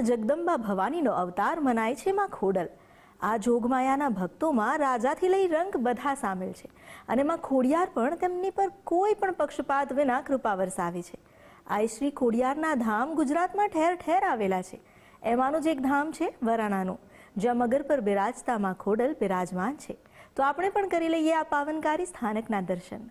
જગદંબા ભવાનીનો અવતાર મનાય છે માં ખોડલ. આ જોગમાયાના ભક્તોમાં રાજાથી લઈ રંગ બધા સામેલ છે અને માં ખોડિયાર પણ તેમની પર કોઈ પણ પક્ષપાત વિના કૃપા વરસાવે છે. આ શ્રી ખોડિયારના ધામ ગુજરાતમાં ઠેર ઠેર આવેલા છે. એમાંનું જ એક ધામ છે વરાણાનું, જ્યાં મગર પર બિરાજતા માં ખોડલ બિરાજમાન છે. તો આપણે પણ કરી લઈએ આ પાવનકારી સ્થાનકના દર્શન.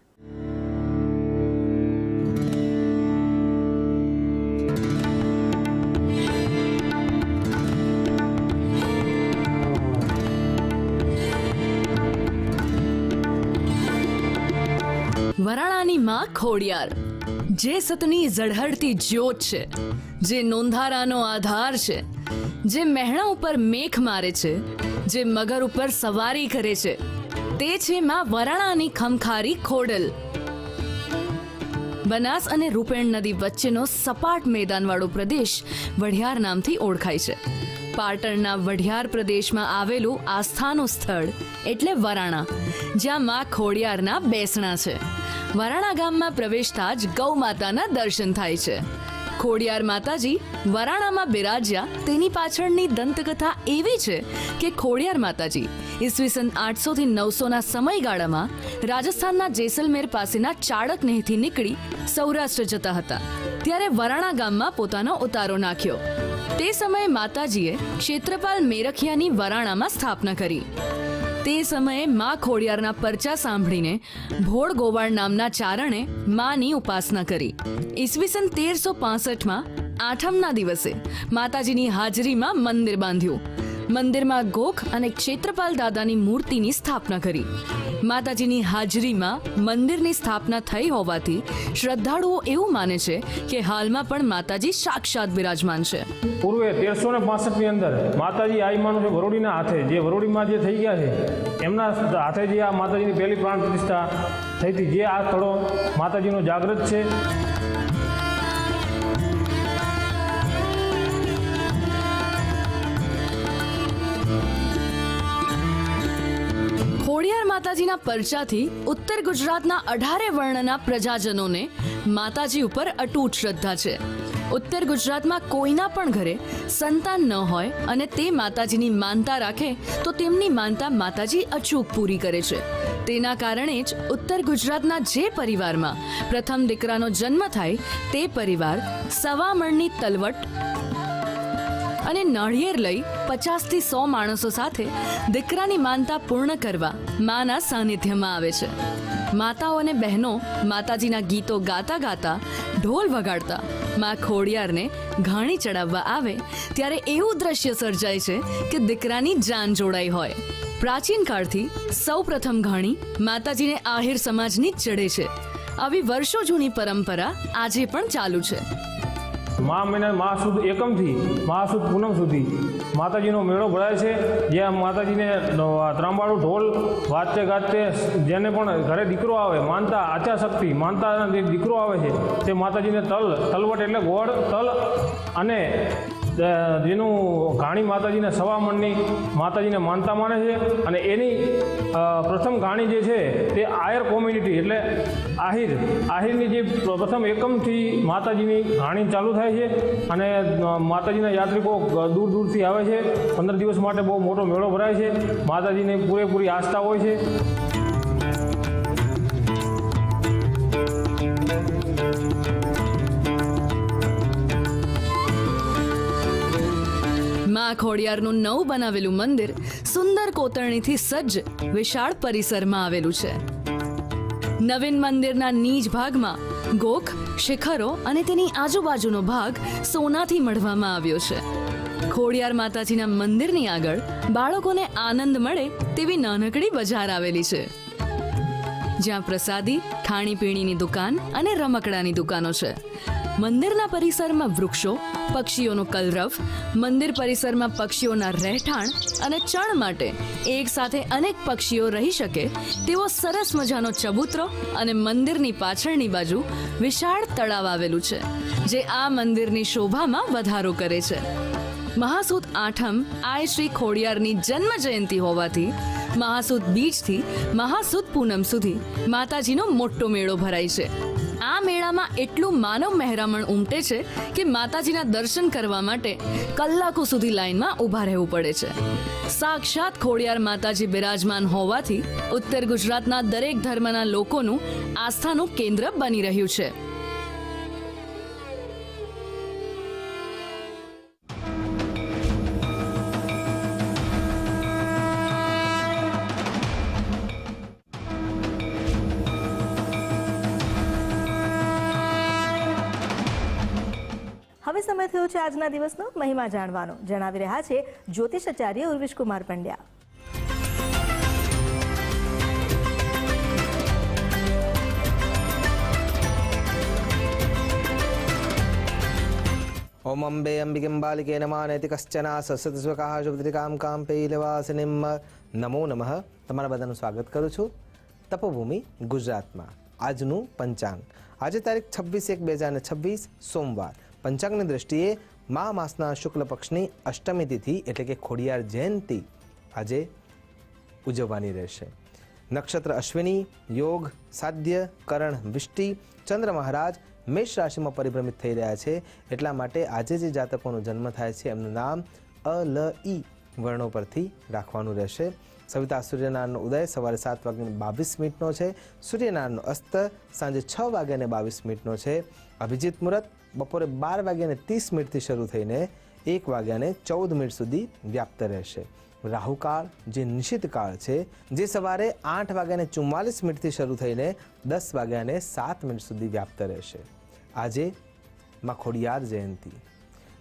વરાણાની માં ખોડિયાર, જે સતની ઝળહળતી જ્યોત છે, જે નોંધારાનો આધાર છે, જે મહેણા ઉપર મેખ મારે છે, જે મગર ઉપર સવારી કરે છે, તે છે માં વરાણાની ખમખારી ખોડલ. બનાસ અને રૂપેણ નદી વચ્ચેનો સપાટ મેદાનવાળો પ્રદેશ વઢિયાર નામથી ઓળખાય છે. પાટણના વઢિયાર પ્રદેશમાં આવેલું આસ્થાનું સ્થળ એટલે વરાણા, જ્યાં માં ખોડિયારના બેસણા છે. વરાણા ગામમાં પ્રવેશતા જ ગૌ માતાના દર્શન થાય છે. ખોડિયાર માતાજી વરાણામાં બિરાજ્યા તેની પાછળની દંતકથા એવી છે કે ખોડિયાર માતાજી ઈસવીસન આઠસોથી નવસોના સમયગાળામાં રાજસ્થાનના જેસલમેર પાસેના ચાળકનેહથી નીકળી સૌરાષ્ટ્ર જતા હતા. ત્યારે વરાણા ગામમાં પોતાનો ઉતારો નાખ્યો. તે સમયે માતાજીએ ક્ષેત્રપાલ મેરખિયાની વરાણામાં સ્થાપના કરી. તે સમયે મા ખોડિયારના પરચા સાંભળીને ભોળ ગોવાળ નામના ચારણે માની ઉપાસના કરી. ઈસવીસન તેરસો પાસઠમાં આઠમના દિવસે માતાજીની હાજરીમાં મંદિર બાંધ્યું. મંદિરમાં ગોખ અને ક્ષેત્રપાલ દાદાની મૂર્તિની સ્થાપના કરી. માતાજીની હાજરીમાં મંદિરની સ્થાપના થઈ હોવાથી શ્રદ્ધાળુઓ એવું માને છે કે હાલમાં પણ માતાજી સાક્ષાત બિરાજમાન છે. પૂર્વે તેરસો ને પાસઠની અંદર માતાજી આઈમાનું છે વરોડીના હાથે, જે વરોડીમાં જે થઈ ગયા છે, એમના હાથે જે આ માતાજીની પહેલી પ્રાણ પ્રતિષ્ઠા થઈ હતી, જે આ સ્થળો માતાજીનો જાગૃત છે. માતાજીના પરચાથી ઉત્તર ગુજરાતના અઢારે વર્ણના પ્રજાજનોને માતાજી ઉપર અટૂટ શ્રદ્ધા છે. ઉત્તર ગુજરાતમાં કોઈના પણ ઘરે સંતાન ન હોય અને તે માતાજીની માનતા રાખે તો તેમની માનતા માતાજી અચૂક પૂરી કરે છે. તેના કારણે જ ઉત્તર ગુજરાતના જે પરિવારમાં પ્રથમ દીકરાનો જન્મ થાય તે પરિવાર સવા મણની તલવટ અને નાળિયેર લઈ પચાસથી સો માણસો સાથે દીકરાની માનતા પૂર્ણ કરવા માના સાનિધ્યમાં આવે છે. માતાઓ અને બહેનો માતાજીના ગીતો ગાતા ગાતા ઢોલ વગાડતા મા ખોડિયારને ઘાણી ચડાવવા આવે ત્યારે એવું દ્રશ્ય સર્જાય છે કે દીકરાની જાન જોડાઈ હોય. પ્રાચીન કાળથી સૌ પ્રથમ ઘાણી માતાજીને આહિર સમાજની ચડે છે. આવી વર્ષો જૂની પરંપરા આજે પણ ચાલુ છે. મા મહિના મા સુદ એકમથી, મા સુદ પૂનમ સુધી માતાજીનો મેળો ભરાય છે. જ્યાં માતાજીને ત્રાંબાળું ઢોલ વાજતે ગાજતે જેને પણ ઘરે દીકરો આવે, માનતા આચા શક્તિ માનતા જે દીકરો આવે છે, તે માતાજીને તલ, તલવટ એટલે ગોળ, તલ અને જેનું ઘાણી માતાજીને સવા મણની માતાજીને માનતા માને છે અને એની પ્રથમ ઘાણી જે છે તે આયર કોમ્યુનિટી એટલે આહિર. આહિરની જે પ્રથમ એકમથી માતાજીની ઘાણી ચાલુ થાય છે અને માતાજીના યાત્રિકો દૂર દૂરથી આવે છે. પંદર દિવસ માટે બહુ મોટો મેળો ભરાય છે. માતાજીની પૂરેપૂરી આસ્થા હોય છે. મા ખોડિયારનું નવું બનાવેલું મંદિર સુંદર કોતરણીથી સજ્જ વિશાળ પરિસરમાં આવેલું છે. નવીન મંદિરના નીચ ભાગમાં ગોખ, શિખરો અને તેની આજુબાજુનો ભાગ સોનાથી મઢવામાં આવ્યો છે. ખોડિયાર માતાજીના મંદિરની આગળ બાળકોને આનંદ મળે તેવી નાનકડી બજાર આવેલી છે. જ્યાં પ્રસાદી, ખાણીપીણીની દુકાન અને રમકડાની દુકાનો છે. મંદિરના પરિસરમાં વૃક્ષો, પક્ષીઓનો કલરવ, મંદિર પરિસરમાં પક્ષીઓના રહેઠાણ અને ચણ માટે એક સાથે અનેક પક્ષીઓ રહી શકે, તેવો સરસ મજાનો ચબૂતરો અને મંદિરની પાછળની બાજુ વિશાળ તળાવ આવેલું છે, જે આ મંદિરની શોભામાં વધારો કરે છે. મહાસુદ આઠમ આય શ્રી ખોડિયારની જન્મ જયંતિ હોવાથી, મહાસુદ બીજથી મહાસુદ પૂનમ સુધી માતાજીનો મોટો મેળો ભરાય છે. આ મેળામાં એટલું માનવ મહેરામણ ઉમટે છે કે માતાજીના દર્શન કરવા માટે કલાકો સુધી લાઇનમાં ઊભા રહેવું પડે છે. સાક્ષાત ખોડિયાર માતાજી બિરાજમાન હોવાથી ઉત્તર ગુજરાતના દરેક ધર્મના લોકોનું આસ્થાનું કેન્દ્ર બની રહ્યું છે. સમય થયો છે આજના દિવસનો મહિમા જાણવાનો. જણાવી રહ્યા છે જ્યોતિષાચાર્ય ઉર્વિશ કુમાર પંડ્યા. ઓમ અંબે અંબિકેમ બાલિકે નમઃ નૈતિ કશ્ચના સસત સ્વકાહ શુભદ્રિકામ કામ પૈલવાસિનિમ નમો નમઃ. તમારા બધાનું સ્વાગત કરું છું. તપોભૂમિ, ગુજરાતમાં. આજનું પંચાંગ. આજે તારીખ છવ્વીસ એક બે હજાર છવ્વીસ, સોમવાર. પંચાંગની દ્રષ્ટિએ મા માસના શુક્લ પક્ષની અષ્ટમી તિથિ એટલે કે ખોડિયાર જયંતિ આજે ઉજવવાની રહેશે. નક્ષત્ર અશ્વિની, યોગ સાધ્ય કરણ, વિષ્ટિ, ચંદ્ર મહારાજ મેષ રાશિમાં પરિભ્રમિત થઈ રહ્યા છે. એટલા માટે આજે જે જાતકોનો જન્મ થાય છે એમનું નામ અ લ ઈ વર્ણો પરથી રાખવાનું રહેશે. સવિતા સૂર્યનારાયણનો ઉદય સવારે સાત વાગ્યાને બાવીસ મિનિટનો છે. સૂર્યનારાયણનો અસ્ત સાંજે છ વાગ્યાને બાવીસ મિનિટનો છે. અભિજીત મુહૂર્ત બપોરે બાર વાગ્યાને ત્રીસ મિનિટથી શરૂ થઈને એક વાગ્યાને ચૌદ મિનિટ સુધી વ્યાપ્ત રહેશે. રાહુકાળ જે નિશ્ચિત કાળ છે, જે સવારે આઠ વાગ્યાને ચુમ્માલીસ મિનિટથી શરૂ થઈને દસ વાગ્યાને સાત મિનિટ સુધી વ્યાપ્ત રહેશે. આજે માં ખોડિયાર જયંતિ.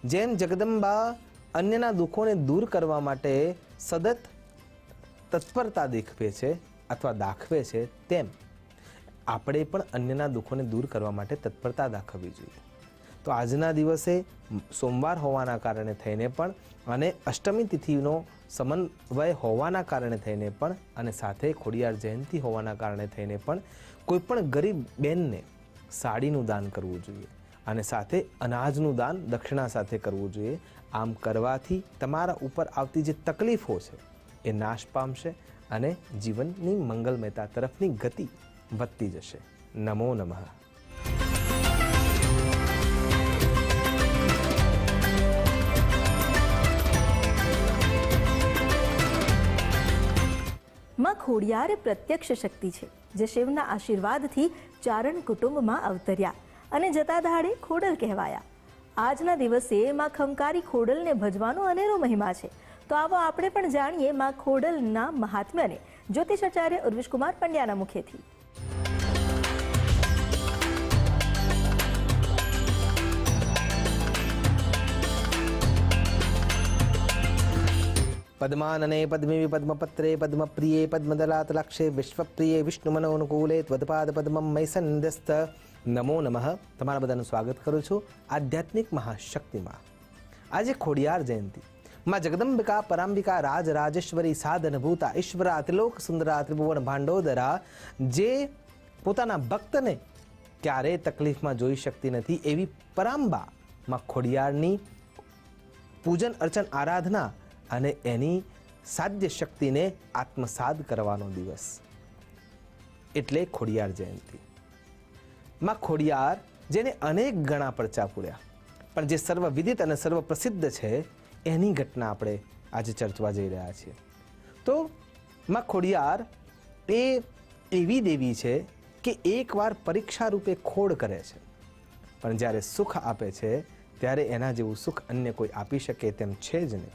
જેમ જગદંબા અન્યના દુઃખોને દૂર કરવા માટે સતત તત્પરતા દેખવે છે અથવા દાખવે છે તેમ. આપણે પણ અન્યના દુઃખોને દૂર કરવા માટે તત્પરતા દાખવવી જોઈએ. તો આજના દિવસે સોમવાર હોવાના કારણે થઈને પણ અને અષ્ટમી તિથિનો સમન્વય હોવાના કારણે થઈને પણ અને સાથે ખોડિયાર જયંતિ હોવાના કારણે થઈને પણ કોઈ પણ ગરીબ બેનને સાડીનું દાન કરવું જોઈએ અને સાથે અનાજનું દાન દક્ષિણા સાથે કરવું જોઈએ. આમ કરવાથી તમારા ઉપર આવતી જે તકલીફો છે એ નાશ પામશે અને જીવનની મંગલમયતા તરફની ગતિ વધતી જશે. નમો નમઃ. માં ખોડિયાર પ્રત્યક્ષ શક્તિ છે, જે શિવના આશીર્વાદથી ચારણ કુટુંબમાં અવતર્યા અને જતા દાડે ખોડલ કહેવાયા. આજના દિવસે માં ખમકારી ખોડલને ભજવાનો અનેરો મહિમા છે. તો આવો આપણે પણ જાણીએ માં ખોડલના મહાત્મ્યને. જ્યોતિષાચાર્ય ઉર્વિશકુમાર પંડ્યાના મુખેથી. પદ્માનને પદ્મિવી પદ્મપત્રે પદ્મપ્રિયે પદ્મદલાતલક્ષે વિશ્વપ્રિયે વિષ્ણુમનોનુકૂલે ત્વદપાદ પદ્મમ મૈસન્યસ્ત નમો નમઃ તમારા બધાનું સ્વાગત કરું છું આધ્યાત્મિક મહાશક્તિમાં. આજે ખોડિયાર જયંતિ. માં જગદંબિકા પરાંબિકા રાજ રાજેશ્વરી સાધનભૂતા ઈશ્વરા ત્રિલોક સુંદરા ત્રિભુવન ભાંડોદરા જે પોતાના ભક્તને ક્યારેય તકલીફમાં જોઈ શકતી નથી એવી પરાંબામાં ખોડિયારની પૂજન અર્ચન આરાધના અને એની સાધ્ય શક્તિને આત્મસાદ કરવાનો દિવસ. એટલે ખોડિયાર જયંતિ. માં ખોડિયાર, જેને અનેક ગણા પરચા પૂર્યા, પણ જે સર્વ વિદિત અને સર્વ પ્રસિદ્ધ છે, એની ઘટના આપણે આજે ચર્ચવા જઈ રહ્યા છીએ. તો માં ખોડિયાર એ એવી દેવી છે કે એકવાર પરીક્ષા રૂપે ખોડ કરે છે, પણ જ્યારે સુખ આપે છે, ત્યારે એના જેવું સુખ અન્ય કોઈ આપી શકે તેમ છે જ નહીં.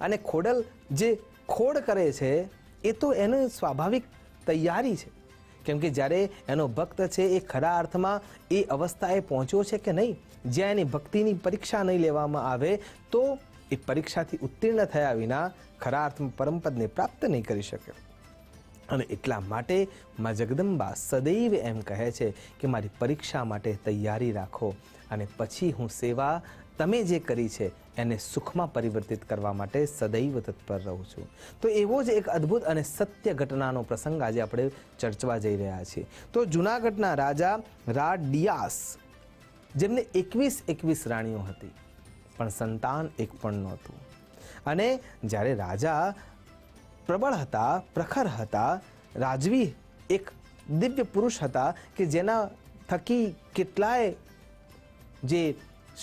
અને ખોડલ જે ખોડ કરે છે, એ તો એનું સ્વાભાવિક તૈયારી છે. કેમ કે જ્યારે એનો ભક્ત છે, એ ખરા અર્થમાં એ અવસ્થાએ પહોંચ્યો છે કે નહીં, જ્યાં એની ભક્તિની પરીક્ષા નહીં લેવામાં આવે, તો એ પરીક્ષાથી ઉત્તીર્ણ થયા વિના ખરા અર્થમાં પરમપદને પ્રાપ્ત નહીં કરી શકે. અને એટલા માટે મા જગદંબા સદૈવ એમ કહે છે કે મારી પરીક્ષા માટે તૈયારી રાખો અને પછી હું સેવા તમે જે કરી છે, એને સુખમાં પરિવર્તિત કરવા માટે સદૈવ તત્પર રહું છું. તો એવો જ એક અદ્ભુત અને સત્ય ઘટનાનો પ્રસંગ આજે આપણે ચર્ચવા જઈ રહ્યા છીએ. તો જૂનાગઢના રાજા રા ડિયાસ જેમને એકવીસ એકવીસ રાણીઓ હતી, પણ સંતાન એક પણ નહોતું. અને જ્યારે રાજા પ્રબળ હતા, પ્રખર હતા, રાજવી એક દિવ્ય પુરુષ હતા કે જેના થકી કેટલાય જે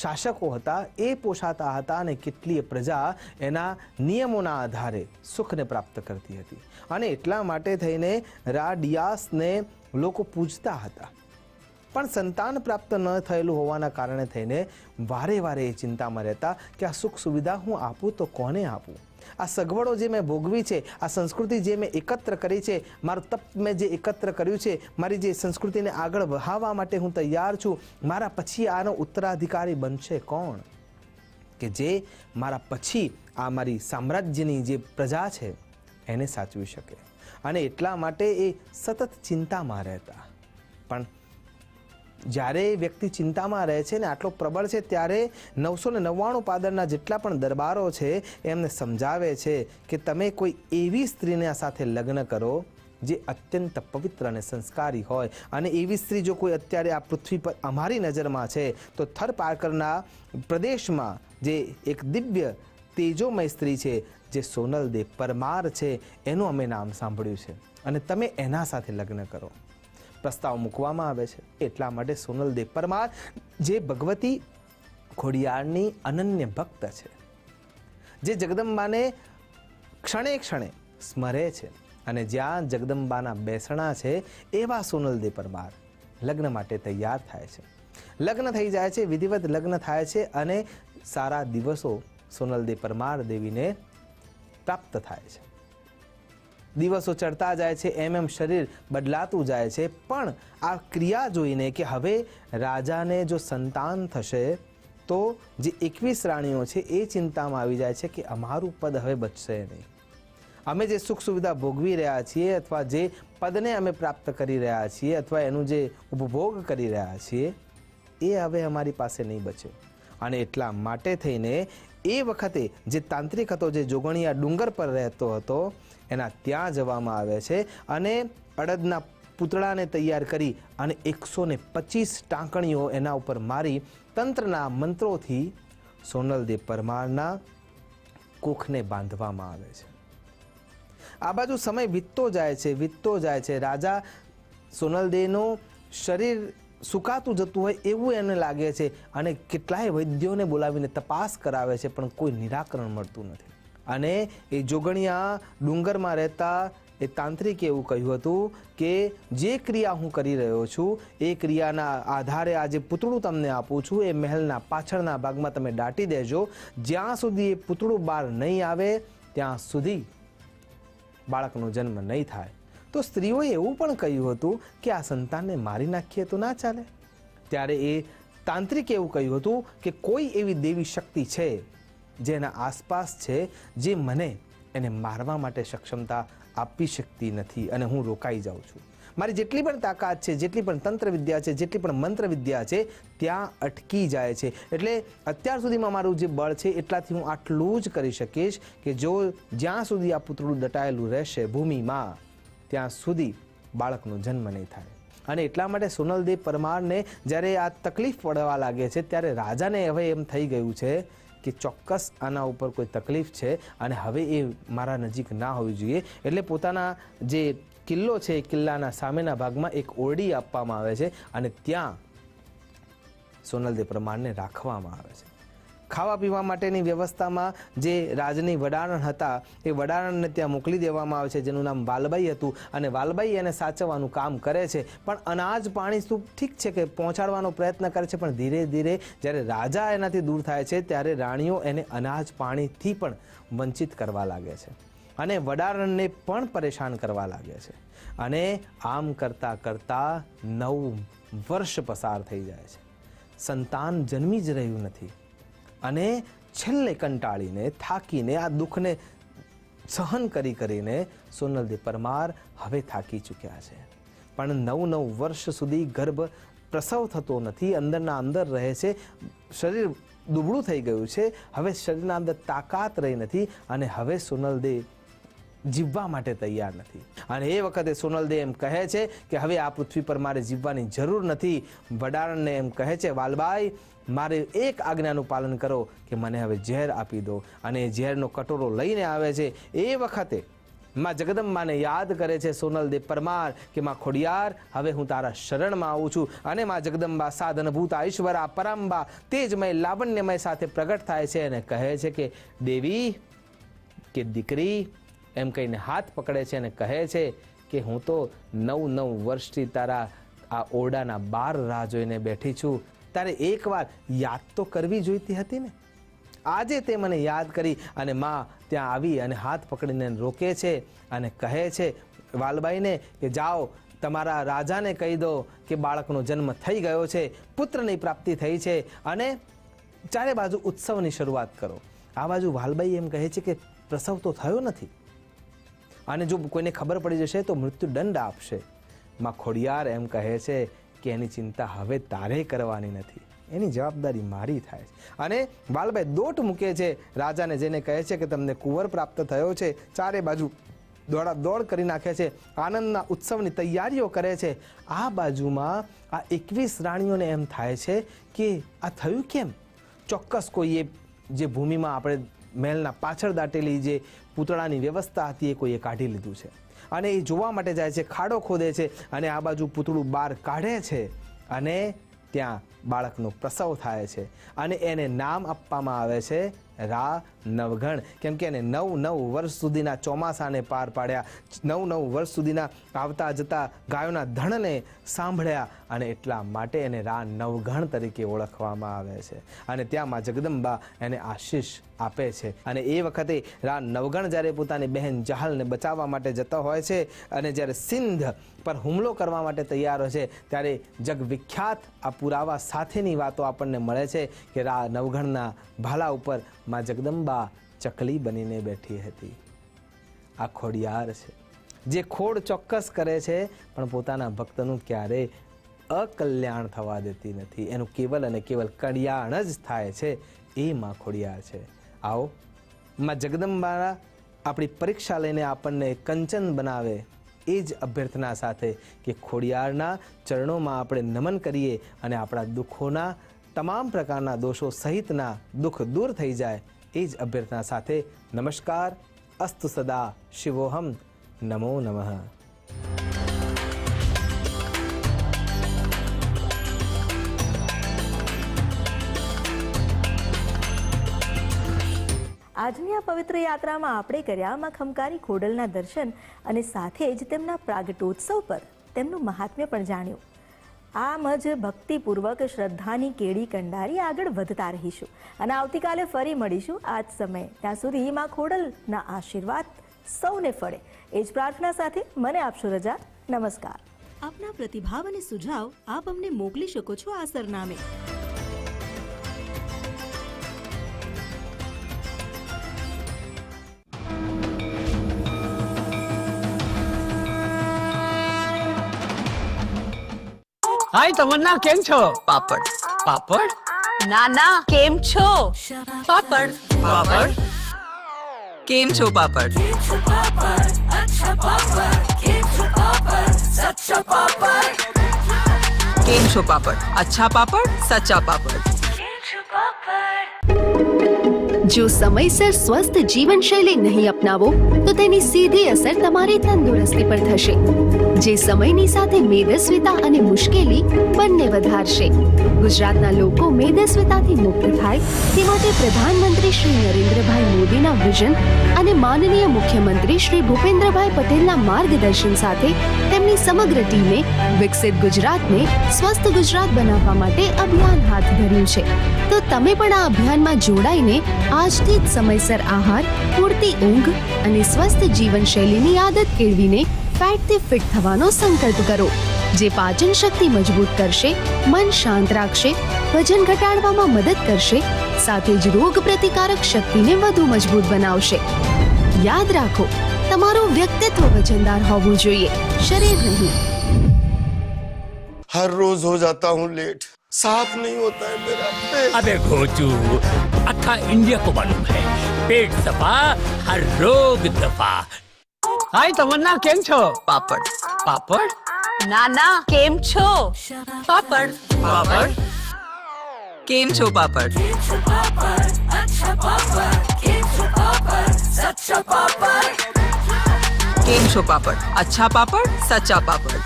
શાસકો હતા, એ પોષાતા હતા અને કેટલીય પ્રજા એના નિયમોના આધારે સુખને પ્રાપ્ત કરતી હતી. અને એટલા માટે થઈને રા ડિયાસને લોકો પૂજતા હતા. પણ સંતાન પ્રાપ્ત ન થયેલું હોવાના કારણે થઈને વારે વારે એ ચિંતામાં રહેતા કે આ સુખ સુવિધા હું આપું તો કોને આપું? આ સગવડો જે મેં ભોગવી છે, આ સંસ્કૃતિ જે મેં એકત્ર કરી છે, મારું તપ મેં જે એકત્ર કર્યું છે, મારી જે સંસ્કૃતિને આગળ વહાવવા માટે હું તૈયાર છું, મારા પછી આનો ઉત્તરાધિકારી બનશે કોણ? કે જે મારા પછી આ મારી સામ્રાજ્યની જે પ્રજા છે, એને સાચવી શકે. અને એટલા માટે એ સતત ચિંતામાં રહેતા. પણ જ્યારે વ્યક્તિ ચિંતામાં રહે છે ને આટલો પ્રબળ છે ત્યારે નવસો ને નવ્વાણું પાદરના જેટલા પણ દરબારો છે એમને સમજાવે છે કે તમે કોઈ એવી સ્ત્રીને સાથે લગ્ન કરો જે અત્યંત પવિત્ર અને સંસ્કારી હોય. અને એવી સ્ત્રી જો કોઈ અત્યારે આ પૃથ્વી પર અમારી નજરમાં છે, તો થર પારકરના પ્રદેશમાં જે એક દિવ્ય તેજોમય સ્ત્રી છે, જે સોનલ દેવ પરમાર છે, એનું અમે નામ સાંભળ્યું છે. અને તમે એના સાથે લગ્ન કરો. પ્રસ્તાવ મૂકવામાં આવે છે. એટલા માટે સોનલદેવ પરમાર, જે ભગવતી ખોડિયારની અનન્ય ભક્ત છે, જે જગદંબાને ક્ષણે ક્ષણે સ્મરે છે અને જ્યાં જગદંબાના બેસણા છે, એવા સોનલદેવ પરમાર લગ્ન માટે તૈયાર થાય છે. લગ્ન થઈ જાય છે, વિધિવત લગ્ન થાય છે અને સારા દિવસો સોનલદેવ પરમાર દેવીને પ્રાપ્ત થાય છે. દિવસો ચડતા જાય છે, એમ એમ શરીર બદલાતું જાય છે. પણ આ ક્રિયા જોઈને કે હવે રાજાને જો સંતાન થશે, તો જે એકવીસ રાણીઓ છે, એ ચિંતામાં આવી જાય છે કે અમારું પદ હવે બચશે નહીં. અમે જે સુખ સુવિધા ભોગવી રહ્યા છીએ અથવા જે પદને અમે પ્રાપ્ત કરી રહ્યા છીએ અથવા એનું જે ઉપભોગ કરી રહ્યા છીએ, એ હવે અમારી પાસે નહીં બચે અને એટલા માટે થઈને એ વખતે જે તાંત્રિક હતો, જે જોગણિયા ડુંગર પર રહેતો હતો, એના ત્યાં જવામાં આવે છે અને અડદના પૂતળાને તૈયાર કરી અને એકસો ને પચીસ ટાંકણીઓ એના ઉપર મારી તંત્રના મંત્રોથી સોનલદેવ પરમારના કોખને બાંધવામાં આવે છે. આ બાજુ સમય વીતતો જાય છે, વીતતો જાય છે. રાજા સોનલદેવનું શરીર સુકાતું જતું હોય એવું એને લાગે છે અને કેટલાય વૈદ્યોને બોલાવીને તપાસ કરાવે છે, પણ કોઈ નિરાકરણ મળતું નથી. અને એ જોગણિયા ડુંગરમાં રહેતા એ તાંત્રિકે એવું કહ્યું હતું કે, જે ક્રિયા હું કરી રહ્યો છું, એ ક્રિયાના આધારે આ જે પૂતળું તમને આપું છું. એ મહેલના પાછળના ભાગમાં તમે દાટી દેજો. જ્યાં સુધી એ પૂતળું બહાર નહીં આવે, ત્યાં સુધી બાળકનો જન્મ નહીં થાય. તો સ્ત્રીઓએ એવું પણ કહ્યું હતું કે આ સંતાનને મારી નાખીએ તો ના ચાલે. ત્યારે એ તાંત્રિકે એવું કહ્યું હતું કે કોઈ એવી દેવી શક્તિ છે જેના આસપાસ છે જે મને એને મારવા માટે સક્ષમતા આપી શકતી નથી અને હું રોકાઈ જાઉં છું. મારી જેટલી પણ તાકાત છે, જેટલી પણ તંત્ર વિદ્યા છે, જેટલી પણ મંત્ર વિદ્યા છે, ત્યાં અટકી જાય છે. એટલે અત્યાર સુધીમાં મારું જે બળ છે એટલાથી હું આટલું જ કરી શકીશ કે જો જ્યાં સુધી આ પુતળું દટાયેલું રહેશે ભૂમિમાં ત્યાં સુધી બાળકનો જન્મ નહીં થાય. અને એટલા માટે સોનલદેવ પરમારને જ્યારે આ તકલીફ પડવા લાગે છે, ત્યારે રાજાને હવે એમ થઈ ગયું છે કે ચોક્કસ આના ઉપર કોઈ તકલીફ છે અને હવે એ મારા નજીક ના હોવી જોઈએ. એટલે પોતાના જે કિલ્લો છે એ કિલ્લાના સામેના ભાગમાં એક ઓરડી આપવામાં આવે છે અને ત્યાં સોનલદેવ પરમારને રાખવામાં આવે છે. ખાવા પીવા માટેની વ્યવસ્થામાં જે રાજની વડારણ હતા, એ વડારણને ત્યાં મોકલી દેવામાં આવે છે, જેનું નામ વાલબાઈ હતું અને વાલબાઈ એને સાચવવાનું કામ કરે છે. પણ અનાજ પાણી શું ઠીક છે કે પહોંચાડવાનો પ્રયત્ન કરે છે, પણ ધીરે ધીરે જ્યારે રાજા એનાથી દૂર થાય છે, ત્યારે રાણીઓ એને અનાજ પાણીથી પણ વંચિત કરવા લાગે છે અને વડારણને પણ પરેશાન કરવા લાગે છે. અને આમ કરતાં કરતાં નવ વર્ષ પસાર થઈ જાય છે. સંતાન જન્મી જ રહ્યું નથી. અને છેલ્લે કંટાળીને, થાકીને, આ દુઃખને સહન કરી કરીને સોનલદેવ પરમાર હવે થાકી ચૂક્યા છે. પણ નવ નવ વર્ષ સુધી ગર્ભ પ્રસવ થતો નથી, અંદરના અંદર રહે છે, શરીર દુબળું થઈ ગયું છે, હવે શરીરના અંદર તાકાત રહી નથી અને હવે સોનલદેવ જીવવા માટે તૈયાર નથી. અને એ વખતે સોનલદેવ એમ કહે છે કે હવે આ પૃથ્વી પર મારે જીવવાની જરૂર નથી. વડારણને એમ કહે છે, વાલબાઈ, મારે એક આજ્ઞાનું પાલન કરો કે મને હવે ઝેર આપી દો. અને ઝેરનો કટોરો લઈને આવે છે. એ વખતે માં જગદંબાને યાદ કરે છે સોનલદેવ પરમાર કે, માં ખોડિયાર, હવે હું તારા શરણમાં આવું છું. અને માં જગદંબા, સાધનભૂત ઈશ્વરા પરાંબા, તેજમય, લાવણ્યમય સાથે પ્રગટ થાય છે. અને કહે છે કે, દેવી, કે દીકરી એમ કહીને હાથ પકડે છે અને કહે છે કે હું તો નવ નવ વર્ષથી તારા આ ઓરડાના બાર રાહ જોઈને બેઠી છું. તારે એકવાર યાદ તો કરવી જોઈતી હતી ને? આજે તે મને યાદ કરી અને માં ત્યાં આવી અને હાથ પકડીને રોકે છે અને કહે છે, વાલબાઈને કે જાઓ, તમારા રાજાને કહી દો કે બાળકનો જન્મ થઈ ગયો છે, પુત્રની પ્રાપ્તિ થઈ છે અને ચારે બાજુ ઉત્સવની શરૂઆત કરો. આ બાજુ વાલબાઈ એમ કહે છે કે પ્રસવ તો થયો નથી. અને જો કોઈને ખબર પડી જશે તો મૃત્યુદંડ આપશે. માં ખોડિયાર એમ કહે છે કે એની ચિંતા હવે તારે કરવાની નથી. એની જવાબદારી મારી થાય છે. અને વાલભાઈ દોટ મૂકે છે રાજાને જેને કહે છે કે તમને કુંવર પ્રાપ્ત થયો છે. ચારે બાજુ દોડા દોડ કરી નાખે છે. આનંદના ઉત્સવની તૈયારીઓ કરે છે. આ બાજુમાં આ એકવીસ રાણીઓને એમ થાય છે કે આ થયું કેમ? ચોક્કસ કોઈએ જે ભૂમિમાં આપણે મહેલના પાછળ દાટેલી જે પૂતળાની વ્યવસ્થા હતી એ કોઈએ કાઢી લીધું છે. અને એ જોવા માટે જાય છે, ખાડો ખોદે છે અને આ બાજુ પૂતળું બહાર કાઢે છે અને ત્યાં બાળકનો પ્રસવ થાય છે. અને એને નામ આપવામાં આવે છે રા નવઘણ. કેમ કે એને નવ નવ વર્ષ સુધીના ચોમાસાને પાર પાડ્યા. નવ નવ વર્ષ સુધીના આવતા જતા ગાયોના ધણને સાંભળ્યા અને એટલા માટે એને રા નવઘણ તરીકે ઓળખવામાં આવે છે. અને ત્યાં માં જગદંબા એને આશીષ આપે છે. અને એ વખતે રા નવગણ જ્યારે પોતાની બહેન જહાલને બચાવવા માટે જતો હોય છે અને જ્યારે સિંધ પર હુમલો કરવા માટે તૈયાર હોય છે, ત્યારે જગવિખ્યાત આ પુરાવા સાથેની વાતો આપણને મળે છે કે રા નવગણના ભાલા ઉપર માં જગદંબા ચકલી બનીને બેઠી હતી. આ ખોડિયાર છે. જે ખોડ ચોક્કસ કરે છે, પણ પોતાના ભક્તનું ક્યારેય અકલ્યાણ થવા દેતી નથી. એનું કેવલ અને કેવલ કડિયાણ જ થાય છે એ માં ખોડિયાર છે. આવો, માં જગદંબા આપણી પરીક્ષા લઈને આપણને કંચન બનાવે એ જ અભ્યર્થના સાથે કે ખોડિયારના ચરણોમાં આપણે નમન કરીએ અને આપણા દુઃખોના તમામ પ્રકારના દોષો સહિતના દુઃખ દૂર થઈ જાય એ જ અભ્યર્થના સાથે નમસ્કાર. અસ્તુ સદા શિવોહમ. નમો નમઃ. આજની આ પવિત્ર યાત્રામાં આપણે કર્યા માં ખમકારી ખોડલના દર્શન અને સાથે જ તેમના પ્રાગટોત્સવ પર તેમનું મહાત્મ્ય પણ જાણ્યું. આમ જ ભક્તિપૂર્વક શ્રદ્ધાની કેળી કંડારી આગળ વધતા રહીશું અને આવતીકાલે ફરી મળીશું આ જ સમયે. ત્યાં સુધી માં ખોડલના આશીર્વાદ સૌને ફળે. એ જ પ્રાર્થના સાથે મને આપશો રજા. નમસ્કાર. આપના પ્રતિભાવ અને સુઝાવ આપ અમને મોકલી શકો છો આ સરનામે. હાય તમન્ના કેમ છો? પાપડ. પાપડ? ના ના કેમ છો? પાપડ. પાપડ? કેમ છો પાપડ? કેમ છો પાપડ? અચ્છા પાપડ સચ્ચા પાપડ. જો સમયસર સ્વસ્થ જીવનશૈલી નહીં અપનાવો, તો તેની સીધી અસર તમારી તંદુરસ્તી પર થશે. જે સમયની સાથે મેદસ્વીતા અને મુશ્કેલી બંને વધારશે. ગુજરાતના લોકો મેદસ્વીતાથી મુક્ત થાય, તે માટે પ્રધાનમંત્રી શ્રી નરેન્દ્રભાઈ મોદીના વિઝન અને માનનીય મુખ્યમંત્રી શ્રી ભૂપેન્દ્રભાઈ પટેલના માર્ગદર્શન સાથે તેમની સમગ્ર ટીમે વિકસિત ગુજરાતને સ્વસ્થ ગુજરાત બનાવવા માટે અભિયાન હાથ ધર્યું છે. તો તમે પણ આ અભિયાનમાં જોડાઈને આજથી જ સમયસર આહાર, પૂરતી ઊંઘ અને સ્વસ્થ જીવનશૈલીની આદત કેળવીને ફેટથી ફિટ થવાનો સંકલ્પ કરો, જે પાચન શક્તિ મજબૂત કરશે, મન શાંત રાખશે, વજન ઘટાડવામાં મદદ કરશે, સાથે જ રોગ પ્રતિકારક શક્તિને વધુ મજબૂત બનાવશે. યાદ રાખો, તમારું વ્યક્તિત્વ વજનદાર હોવું જોઈએ, શરીર નહીં. હર રોજ હો જાતા હું લેટ. साफ़ नहीं होता है मेरा पेट। अबे घोचू अच्छा इंडिया को मालूम है। पेट सफ़ा हर रोग दफ़ा। हाय तमन्ना केम छो? पापड़। पापड़? नाना केम छो? पापड़। पापड़? केम छो पापड़? केम छो पापड़। अच्छा पापड़ सच्चा पापड़।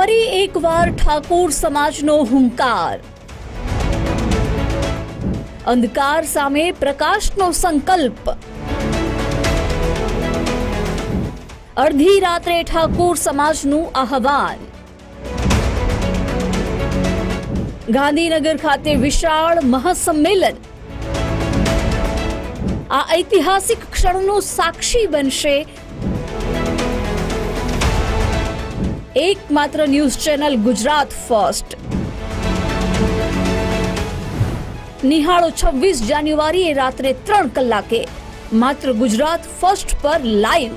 ફરી એકવાર ઠાકોર સમાજનો હુંકાર. અંધકાર સામે પ્રકાશનો સંકલ્પ. અડધી રાત્રે ઠાકોર સમાજનું આહવાન. ગાંધીનગર ખાતે વિશાળ મહાસંમેલન. આ ઐતિહાસિક ક્ષણનો સાક્ષી બનશે એકમાત્ર ન્યૂઝ ચેનલ ગુજરાત ફર્સ્ટ. નિહાળો છવ્વીસ જાન્યુઆરીએ રાત્રે ત્રણ કલાકે. માત્ર ગુજરાત ફર્સ્ટ પર લાઈવ.